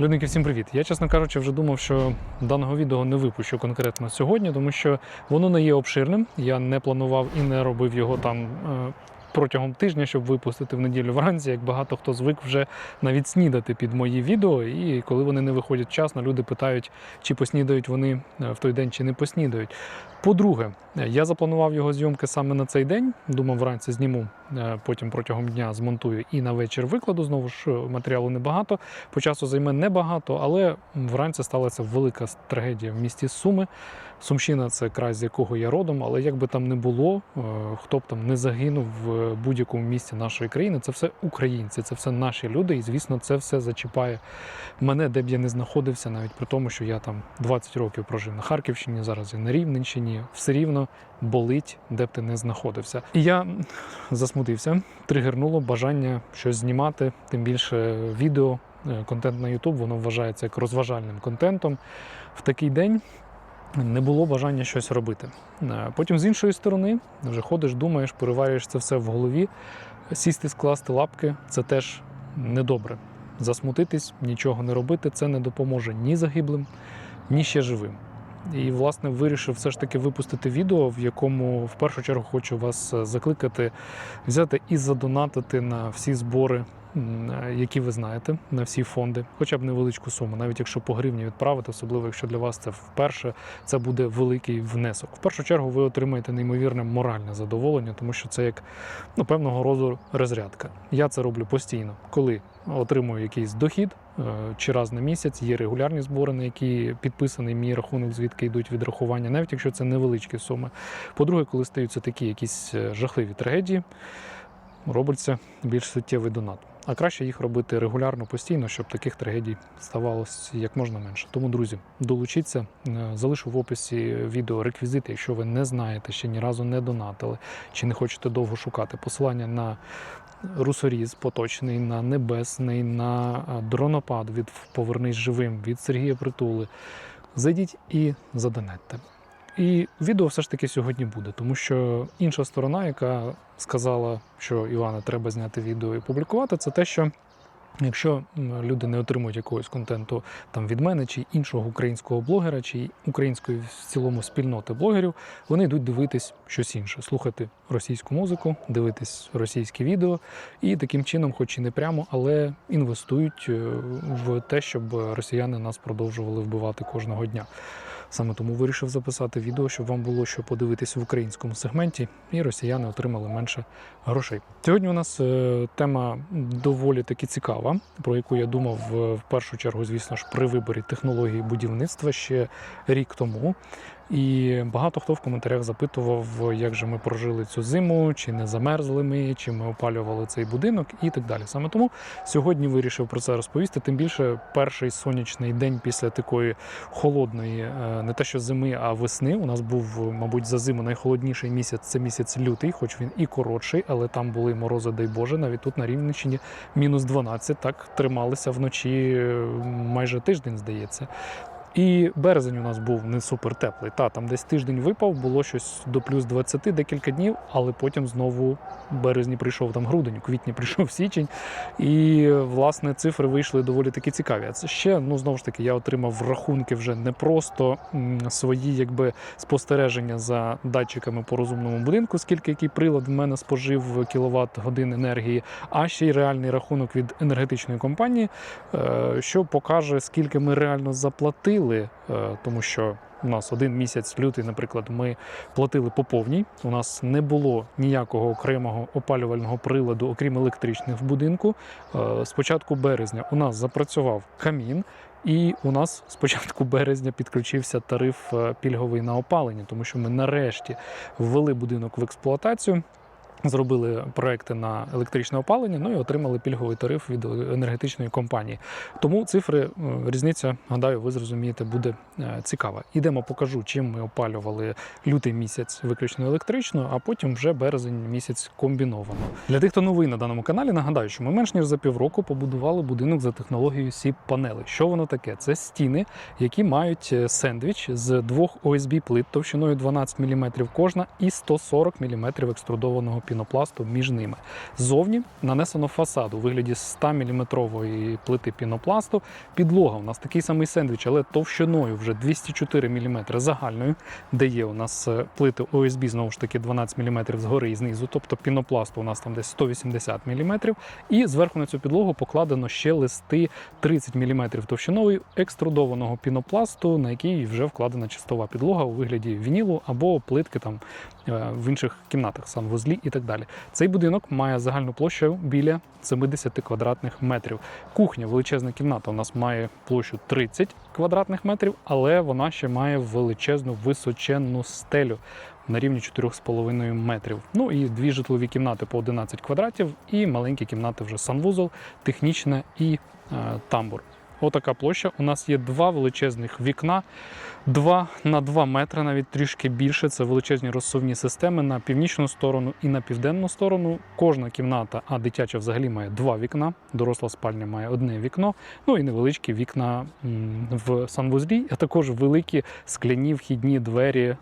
Людники, всім привіт. Я, чесно кажучи, вже думав, що даного відео не випущу конкретно сьогодні, тому що воно не є обширним. Я не планував і не робив його там е, протягом тижня, щоб випустити в неділю вранці, як багато хто звик вже навіть снідати під мої відео. І коли вони не виходять вчасно, люди питають, чи поснідають вони е, в той день, чи не поснідають. По-друге, е, я запланував його зйомки саме на цей день. Думав, вранці зніму, е, потім протягом дня змонтую і на вечір викладу. Знову ж матеріалу небагато. По часу займе небагато, але вранці сталася велика трагедія в місті Суми. Сумщина це край, з якого я родом, але як би там не було, е, хто б там не загинув в будь-якому місті нашої країни, це все українці, це все наші люди, і звісно, це все зачіпає мене, де б я не знаходився, навіть при тому, що я там 20 років прожив на Харківщині, зараз я на Рівненщині, все рівно болить, де б ти не знаходився. І я засмутився, тригернуло бажання щось знімати, тим більше відео, е, контент на YouTube, воно вважається як розважальним контентом. В такий день не було бажання щось робити. Е, Потім з іншої сторони, вже ходиш, думаєш, переварюєш це все в голові. Сісти, скласти лапки це теж недобре. Засмутитись, нічого не робити це не допоможе ні загиблим, ні ще живим. І, власне, вирішив все ж таки випустити відео, в якому в першу чергу хочу вас е, закликати взяти і задонатити на всі збори, які ви знаєте, на всі фонди, хоча б невеличку суму, навіть якщо по гривні відправити, особливо якщо для вас це вперше, це буде великий внесок. В першу чергу ви отримаєте неймовірне моральне задоволення, тому що це як ну, певного роду розрядка. Я це роблю постійно, коли отримую якийсь дохід е, чи раз на місяць. Є регулярні збори, на які підписаний мій рахунок, звідки йдуть відрахування, навіть якщо це невеличкі суми. По-друге, коли стаються такі якісь е, жахливі трагедії, робиться більш суттєвий донат. А краще їх робити регулярно, постійно, щоб таких трагедій ставалося як можна менше. Тому, друзі, долучіться, Е, залишу в описі відео реквізити, якщо ви не знаєте, ще ні разу не донатили, чи не хочете довго шукати посилання на русоріз поточний, на небесний, на е, дронопад від Повернись живим від Сергія Притули. Зайдіть і задонатьте. І відео все ж таки сьогодні буде, тому що інша сторона, яка сказала, що Івана треба зняти відео і публікувати, це те, що якщо люди не отримують якогось контенту там від мене чи іншого українського блогера, чи української в цілому спільноти блогерів, вони йдуть дивитись щось інше, слухати російську музику, дивитись російські відео, і таким чином, хоч і не прямо, але інвестують е, в те, щоб росіяни нас продовжували вбивати кожного дня. Саме тому вирішив записати відео, щоб вам було що подивитись в українському сегменті, і росіяни отримали менше грошей. Сьогодні у нас е, тема доволі таки цікава, про яку я думав е, в першу чергу, звісно ж, при виборі технології будівництва ще рік тому. І багато хто в коментарях запитував, як же ми прожили цю зиму, чи не замерзли ми, чи ми опалювали цей будинок і так далі. Саме тому сьогодні вирішив про це розповісти. Тим більше перший сонячний день після такої холодної, е, не те що зими, а весни. У нас був, мабуть, за зиму найхолодніший місяць це місяць лютий, хоч він і коротший, але там були морози, дай Боже. Навіть тут на Рівненщині мінус 12, так трималися вночі майже тиждень, здається. І березень у нас був не супер теплий. Та там десь тиждень випав, було щось до плюс 20 декілька днів, але потім знову березні прийшов там грудень, у квітні прийшов січень. І власне цифри вийшли доволі таки цікаві. А це ще ну знову ж таки я отримав рахунки вже не просто свої якби спостереження за датчиками по розумному будинку, скільки який прилад в мене спожив кіловат годин енергії, а ще й реальний рахунок від енергетичної компанії, е, що покаже, скільки ми реально заплатили, е, тому що. У нас один місяць лютий, наприклад, ми платили по повній. У нас не було ніякого окремого опалювального приладу, окрім електричних в будинку. Е, З початку березня у нас запрацював камін, і у нас з початку березня підключився тариф е, пільговий на опалення, тому що ми нарешті ввели будинок в експлуатацію. Зробили проекти на електричне опалення, ну і отримали пільговий тариф від енергетичної компанії. Тому цифри, е, різниця, гадаю, ви зрозумієте, буде е, цікава. Ідемо, покажу, чим ми опалювали лютий місяць виключно електрично, а потім вже березень місяць комбіновано. Для тих, хто новий на даному каналі, нагадаю, що ми менш ніж за півроку побудували будинок за технологією сіп панели. Що воно таке? Це стіни, які мають е, сендвіч з двох ОСБ плит товщиною 12 мм кожна і 140 мм екструдованого пінопласту між ними. Ззовні нанесено фасад у вигляді 100 мм плити пінопласту. Підлога у нас такий самий сендвіч, але товщиною вже 204 мм загальною, де є у нас е, плити ОСБ, знову ж таки 12 мм згори і знизу, тобто пінопласту у нас там десь 180 мм. І зверху на цю підлогу покладено ще листи 30 мм товщиною екструдованого пінопласту, на який вже вкладена чистова підлога у вигляді вінілу або плитки там в інших кімнатах, санвузлі і так далі. Цей будинок має загальну площу біля 70 квадратних метрів. Кухня, величезна кімната, у нас має площу 30 квадратних метрів, але вона ще має величезну височенну стелю на рівні 4,5 метрів. Ну і дві житлові кімнати по 11 квадратів, і маленькі кімнати вже санвузол, технічна і е, тамбур. Отака площа. У нас є два величезних вікна, 2 на 2 метри, навіть трішки більше. Це величезні розсувні системи на північну сторону і на південну сторону. Кожна кімната, а дитяча взагалі має два вікна. Доросла спальня має одне вікно. Ну і невеличкі вікна в санвузлі, а також великі скляні вхідні двері е,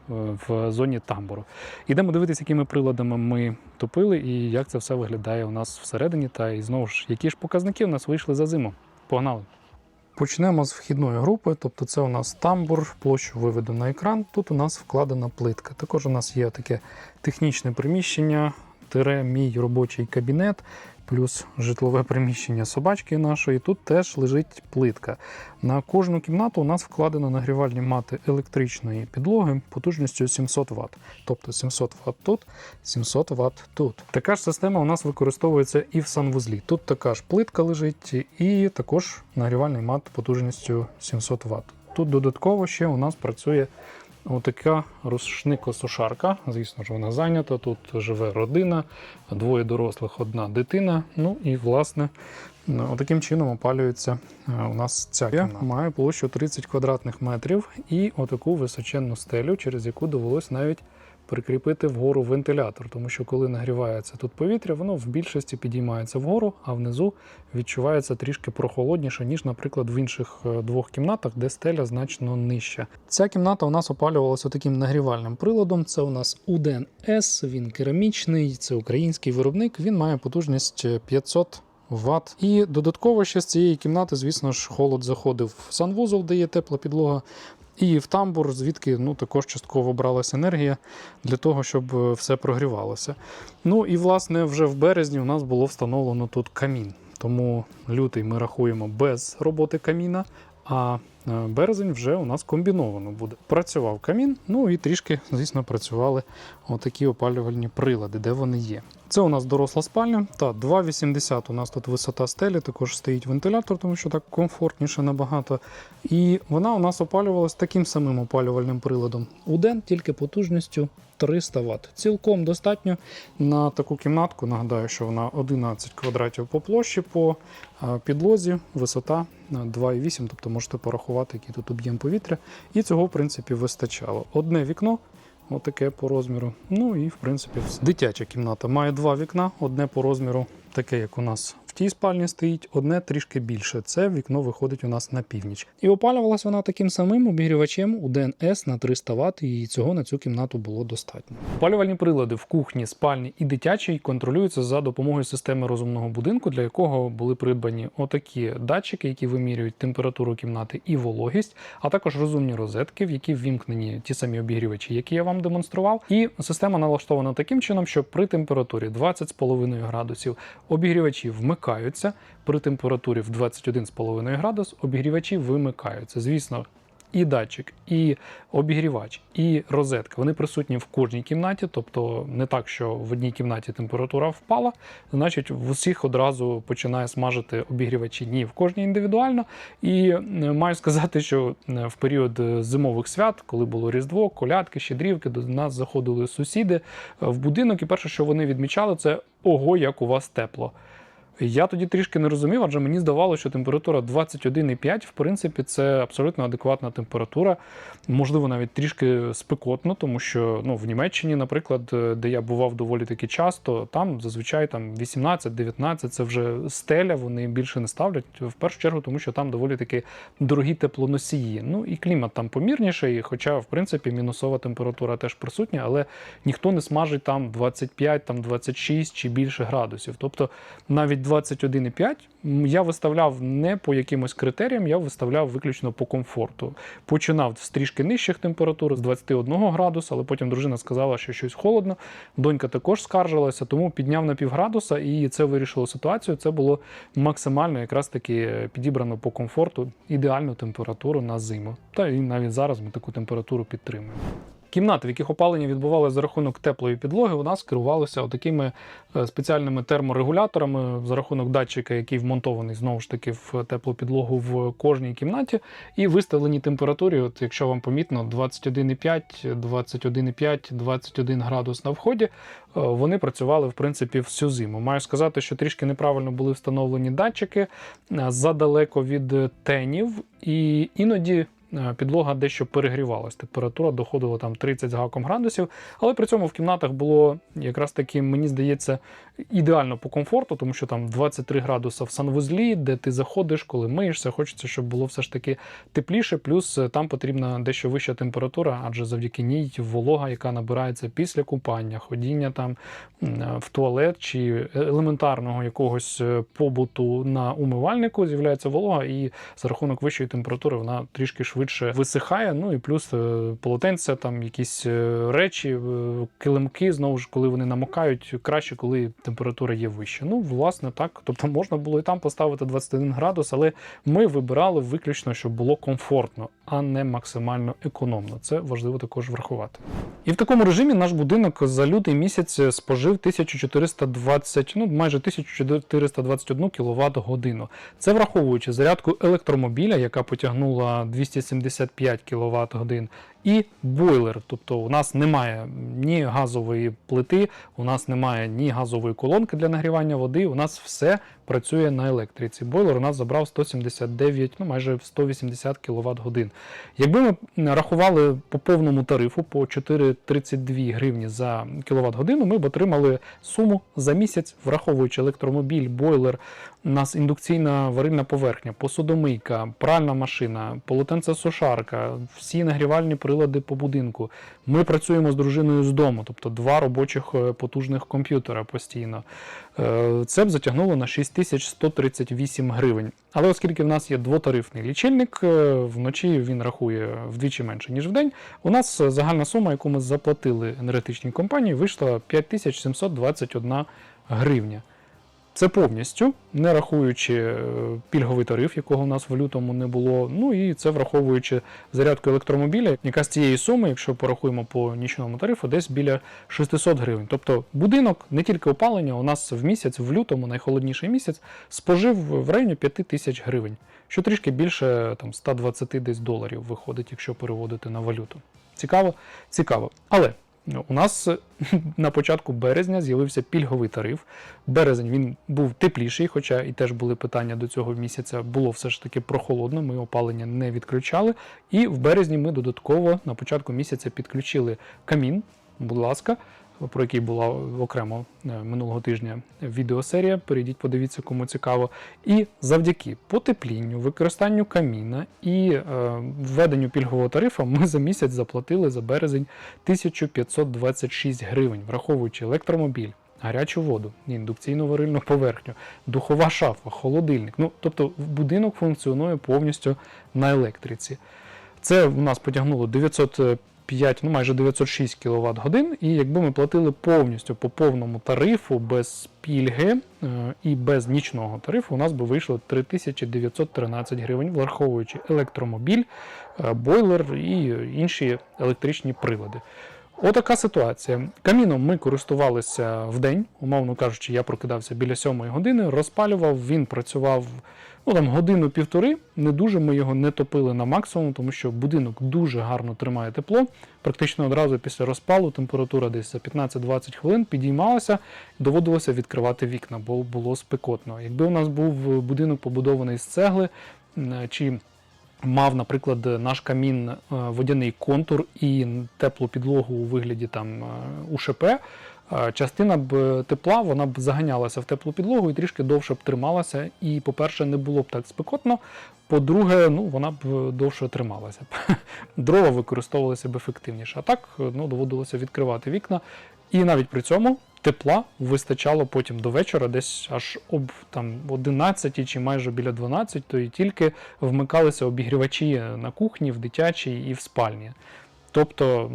в зоні тамбуру. Ідемо дивитися, якими приладами ми топили і як це все виглядає у нас всередині. Та і знову ж, які ж показники у нас вийшли за зиму. Погнали! Почнемо з вхідної групи, тобто це у нас тамбур, площу виведено на екран. Тут у нас вкладена плитка. Також у нас є таке технічне приміщення, тире мій робочий кабінет, плюс житлове приміщення собачки нашої. Тут теж лежить плитка. На кожну кімнату у нас вкладено нагрівальні мати електричної підлоги потужністю 700 Вт. Тобто 700 Вт тут, 700 Вт тут. Така ж система у нас використовується і в санвузлі. Тут така ж плитка лежить, і також нагрівальний мат потужністю 700 Вт. Тут додатково ще у нас працює отака рушникосушарка. Звісно ж, вона зайнята. Тут живе родина, двоє дорослих, одна дитина. Ну і власне. Отаким чином опалюється е, у нас ця кімната. Має площу 30 квадратних метрів і отаку височенну стелю, через яку довелось навіть прикріпити вгору вентилятор, тому що коли нагрівається тут повітря, воно в більшості підіймається вгору, а внизу відчувається трішки прохолодніше, ніж, наприклад, в інших е, двох кімнатах, де стеля значно нижча. Ця кімната у нас опалювалася таким нагрівальним приладом. Це у нас Уден С, він керамічний, це український виробник. Він має потужність 500 Вт. І додатково ще з цієї кімнати, звісно ж, холод заходив в санвузол, де є тепла підлога. І в тамбур, звідки ну, також частково бралася енергія для того, щоб е, все прогрівалося. Ну і власне вже в березні у нас було встановлено тут камін. Тому лютий ми рахуємо без роботи каміна, а березень вже у нас комбіновано буде. Працював камін, ну і трішки, звісно, працювали отакі опалювальні прилади, де вони є. Це у нас доросла спальня. Та 2,80 у нас тут висота стелі, також стоїть вентилятор, тому що так комфортніше набагато. І вона у нас опалювалась таким самим опалювальним приладом. У тільки потужністю 300 Вт. Цілком достатньо на таку кімнатку. Нагадаю, що вона 11 квадратів по площі, по е, підлозі, висота е, 2,8, тобто можете порахувати, який тут об'єм повітря. І цього, в принципі, вистачало. Одне вікно. Отаке по розміру. Ну і в принципі. Дитяча кімната має два вікна, одне по розміру, таке, як у нас тій спальні стоїть, одне трішки більше. Це вікно виходить у нас на північ. І опалювалася вона таким самим обігрівачем у ДНС на 300 Вт, і цього на цю кімнату було достатньо. Опалювальні прилади в кухні, спальні і дитячій контролюються за допомогою системи розумного будинку, для якого були придбані отакі датчики, які вимірюють температуру кімнати і вологість, а також розумні розетки, в які ввімкнені ті самі обігрівачі, які я вам демонстрував. І система налаштована таким чином, що при температурі 20,5 градусів обігрівачі вмикаються, при температурі в 21,5 градус обігрівачі вимикаються. Звісно. І датчик, і обігрівач, і розетка вони присутні в кожній кімнаті, тобто не так, що в одній кімнаті температура впала, значить в усіх одразу починає смажити обігрівачі. Ні, в кожній індивідуально. І е, маю сказати, що е, в період е, зимових свят, коли було Різдво, колядки, щедрівки, до нас заходили сусіди в будинок, і перше, що вони відмічали, це ого, як у вас тепло. Я тоді трішки не розумів, адже мені здавалося, що температура 21,5, в принципі, це абсолютно адекватна температура. Можливо, навіть трішки спекотно, тому що ну, в Німеччині, наприклад, е, де я бував доволі таки часто, там зазвичай там 18-19 це вже стеля, вони більше не ставлять. В першу чергу, тому що там доволі таки дорогі теплоносії. Ну і клімат там помірніший, хоча, в принципі, мінусова температура теж присутня, але ніхто не смажить там 25, там 26 чи більше градусів. Тобто навіть 21,5 м, я виставляв не по якимось критеріям, я виставляв виключно по комфорту. Починав з трішки нижчих температур, з 21 градуса, але потім дружина сказала, що щось холодно. Донька також скаржилася, тому підняв на півградуса, і це вирішило ситуацію. Це було максимально якраз таки підібрано по комфорту ідеальну температуру на зиму. Та і навіть зараз ми таку температуру підтримуємо. Кімнати, в яких опалення відбувалося за рахунок теплої підлоги, у нас керувалися такими спеціальними терморегуляторами за рахунок датчика, який вмонтований знову ж таки в теплу підлогу в кожній кімнаті, і виставлені температурі. От якщо вам помітно, 21,5, 21,5, 21 градус на вході. е, Вони працювали в принципі всю зиму. Маю сказати, що трішки неправильно були встановлені датчики е, задалеко від тенів, і іноді е, підлога дещо перегрівалась. Температура доходила там 30 з гаком градусів, але при цьому в кімнатах було якраз таки, мені здається, ідеально по комфорту, тому що там 23 градуса в санвузлі, де ти заходиш, коли миєшся, хочеться, щоб було все ж таки тепліше. Плюс е, там потрібна дещо вища температура, адже завдяки ній волога, яка набирається після купання, ходіння там е, в туалет чи елементарного якогось е, побуту на умивальнику, з'являється волога, і за рахунок вищої температури вона трішки швидше висихає. Ну і плюс полотенця, там якісь речі, килимки, знову ж коли вони намокають, краще, коли температура є вища. Ну, власне, так. Тобто можна було і там поставити 21 градус, але ми вибирали виключно, щоб було комфортно, а не максимально економно. Це важливо також врахувати. І в такому режимі наш будинок за лютий місяць спожив 1420, ну майже 1421 кВт годину. Це враховуючи зарядку електромобіля, яка потягнула 275 кВт годин, і бойлер. Тобто у нас немає ні газової плити, у нас немає ні газової колонки для нагрівання води. У нас все працює на електриці. Бойлер у нас забрав 179, ну майже 180 кВт годин. Якби ми рахували по повному тарифу по 4,32 гривні за кВт годину, ми б отримали суму за місяць, враховуючи електромобіль, бойлер, у нас індукційна варильна поверхня, посудомийка, пральна машина, полотенцесушарка, всі нагрівальні прилади по будинку. Ми працюємо з дружиною з дому, тобто два робочих е, потужних комп'ютера постійно. Е, Це б затягнуло на 6138 гривень. Але оскільки в нас є двотарифний лічильник, е, вночі він рахує вдвічі менше, ніж вдень, у нас загальна сума, яку ми заплатили енергетичній компанії, вийшла 5721 гривня. Це повністю, не рахуючи е, пільговий тариф, якого в нас в лютому не було. Ну і це враховуючи зарядку електромобіля, яка з цієї суми, якщо порахуємо по нічному тарифу, десь біля 600 гривень. Тобто будинок, не тільки опалення, у нас в місяць, в лютому, найхолодніший місяць, спожив в районі 5 тисяч гривень, що трішки більше там 120 десь доларів виходить, якщо переводити на валюту. Цікаво, цікаво. Але У нас на початку березня з'явився пільговий тариф. Березень він був тепліший, хоча і теж були питання до цього місяця. Було все ж таки прохолодно, ми опалення не відключали. І в березні ми додатково на початку місяця підключили камін. Будь ласка, про який була окремо е, минулого тижня відеосерія. Перейдіть, подивіться, кому цікаво. І завдяки потеплінню, використанню каміна і е, введенню пільгового тарифу ми за місяць заплатили за березень 1526 гривень, враховуючи електромобіль. Гарячу воду, індукційну варильну поверхню, духова шафа, холодильник. Ну, тобто будинок функціонує повністю на електриці. Це у нас потягнуло 905, ну майже 906 кВт годин. І якби ми платили повністю по повному тарифу без пільги е, і без нічного тарифу, у нас би вийшло 3913 гривень, враховуючи електромобіль, е, бойлер і інші електричні прилади. Отака ситуація. Каміном ми користувалися в день, умовно кажучи, я прокидався біля сьомої години, розпалював, він працював ну, там, годину-півтори. Не дуже ми його не топили на максимум, тому що будинок дуже гарно тримає тепло. Практично одразу після розпалу температура десь за 15-20 хвилин підіймалася, доводилося відкривати вікна, бо було спекотно. Якби у нас був будинок побудований з цегли, чи мав, наприклад, наш камін е, водяний контур і теплу підлогу у вигляді там е, УШП, е, частина б тепла вона б заганялася в теплу підлогу і трішки довше б трималася. І, по-перше, не було б так спекотно. По-друге, ну вона б довше трималася. Дрова використовувалися б ефективніше. А так ну, доводилося відкривати вікна. І навіть при цьому тепла вистачало потім до вечора, десь аж об там 11 чи майже біля 12, то і тільки вмикалися обігрівачі на кухні, в дитячій і в спальні. Тобто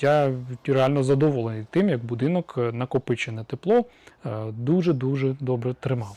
я реально задоволений тим, як будинок е, накопичене тепло е, дуже-дуже добре тримав.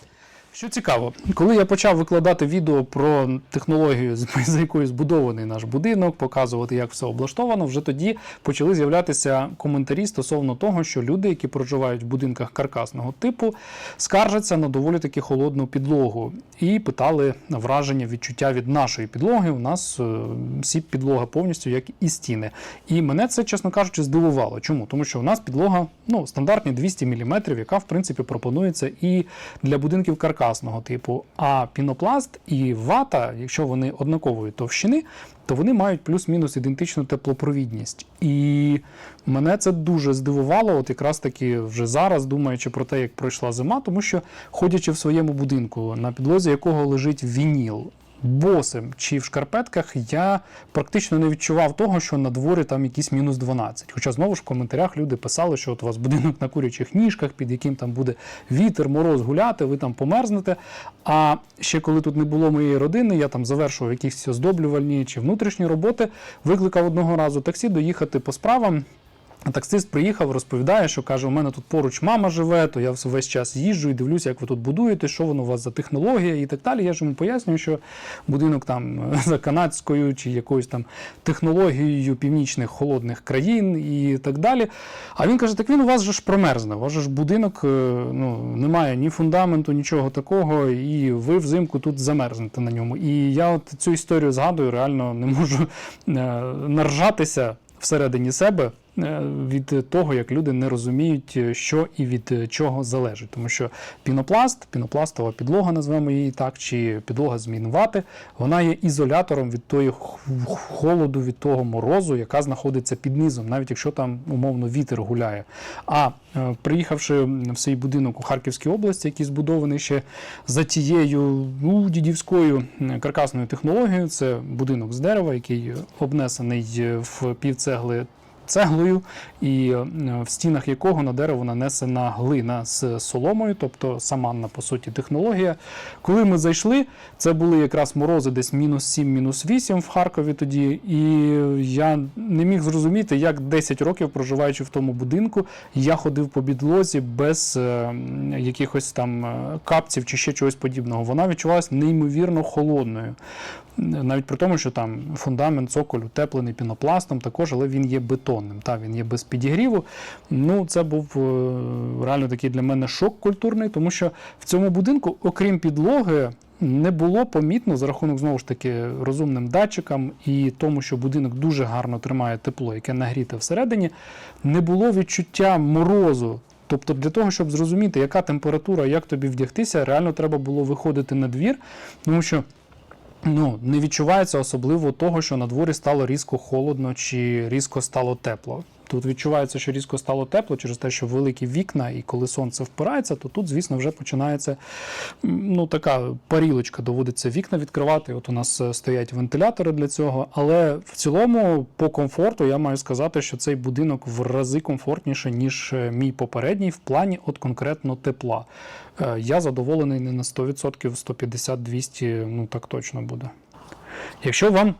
Що цікаво, коли я почав викладати відео про технологію, за якою збудований наш будинок, показувати, як все облаштовано, вже тоді почали з'являтися коментарі стосовно того, що люди, які проживають в будинках каркасного типу, скаржаться на доволі таки холодну підлогу і питали враження, відчуття від нашої підлоги. У нас е, всі підлога повністю як і стіни. І мене це, чесно кажучи, здивувало. Чому? Тому що у нас підлога ну, стандартні 200 мм, яка в принципі пропонується і для будинків каркасного типу. А пінопласт і вата, якщо вони однакової товщини, то вони мають плюс-мінус ідентичну теплопровідність. І мене це дуже здивувало, от якраз таки вже зараз, думаючи про те, як пройшла зима, тому що ходячи в своєму будинку, на підлозі якого лежить вініл. Босим чи в шкарпетках я практично не відчував того, що на дворі там якісь мінус 12. Хоча знову ж в коментарях люди писали, що от у вас будинок на курячих ніжках, під яким там буде вітер, мороз гуляти, ви там померзнете. А ще коли тут не було моєї родини, я там завершував якісь оздоблювальні чи внутрішні роботи, викликав одного разу таксі доїхати по справам. Таксист приїхав, розповідає, що каже: у мене тут поруч мама живе, то я весь час їжджу і дивлюся, як ви тут будуєте, що воно у вас за технологія і так далі. Я ж йому пояснюю, що будинок там за канадською чи якоюсь там технологією північних холодних країн і так далі. А він каже: так він у вас же ж промерзне, у вас же ж будинок е, ну, немає ні фундаменту, нічого такого, і ви взимку тут замерзнете на ньому. І я от цю історію згадую, реально не можу е, наржатися всередині себе від того, як люди не розуміють, е, що і від е, чого залежить. Тому що пінопласт, пінопластова підлога, назвемо її так, чи підлога з мінвати, вона є ізолятором від тої холоду, від того морозу, яка знаходиться під низом, навіть якщо там умовно вітер гуляє. А е, приїхавши в свій будинок у Харківській області, який збудований ще за тією ну, дідівською е, каркасною технологією, це будинок з дерева, який обнесений е, в півцегли цеглою, і е, в стінах якого на дерево нанесена глина з соломою, тобто саманна по суті технологія. Коли ми зайшли, це були якраз морози десь мінус 7, мінус 8 в Харкові тоді. І я не міг зрозуміти, як 10 років проживаючи в тому будинку, я ходив по підлозі без е, якихось там е, капців чи ще чогось подібного. Вона відчувалася неймовірно холодною. Навіть при тому, що там фундамент цоколь утеплений пінопластом, також, але він є бетонним. Та, він є без підігріву. Ну, це був е, реально такий для мене шок культурний, тому що в цьому будинку, окрім підлоги, не було помітно за рахунок знову ж таки розумним датчикам і тому, що будинок дуже гарно тримає тепло, яке нагріте всередині, не було відчуття морозу. Тобто для того, щоб зрозуміти, яка температура, як тобі вдягтися, реально треба було виходити на двір, тому що ну, не відчувається особливо того, що на дворі стало різко холодно чи різко стало тепло. Тут відчувається, що різко стало тепло через те, що великі вікна, і коли сонце впирається, то тут, звісно, вже починається ну, така парілочка, доводиться вікна відкривати. От у нас е, стоять вентилятори для цього. Але в цілому, по комфорту, я маю сказати, що цей будинок в рази комфортніше, ніж е, мій попередній, в плані от конкретно тепла. Е, Я задоволений не на 100%, 150-200, ну так точно буде. Якщо вам,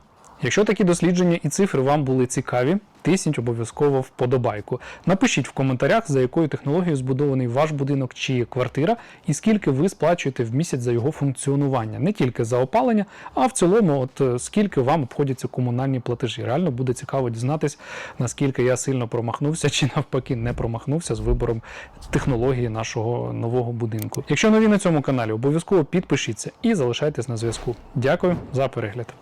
якщо такі дослідження і цифри вам були цікаві, тисніть обов'язково вподобайку. Напишіть в коментарях, за якою технологією збудований ваш будинок чи квартира, і скільки ви сплачуєте в місяць за його функціонування, не тільки за опалення, а в цілому, от е, скільки вам обходяться комунальні платежі. Реально буде цікаво дізнатись, наскільки я сильно промахнувся чи навпаки не промахнувся з вибором технології нашого нового будинку. Якщо нові на цьому каналі, обов'язково підпишіться і залишайтесь на зв'язку. Дякую за перегляд.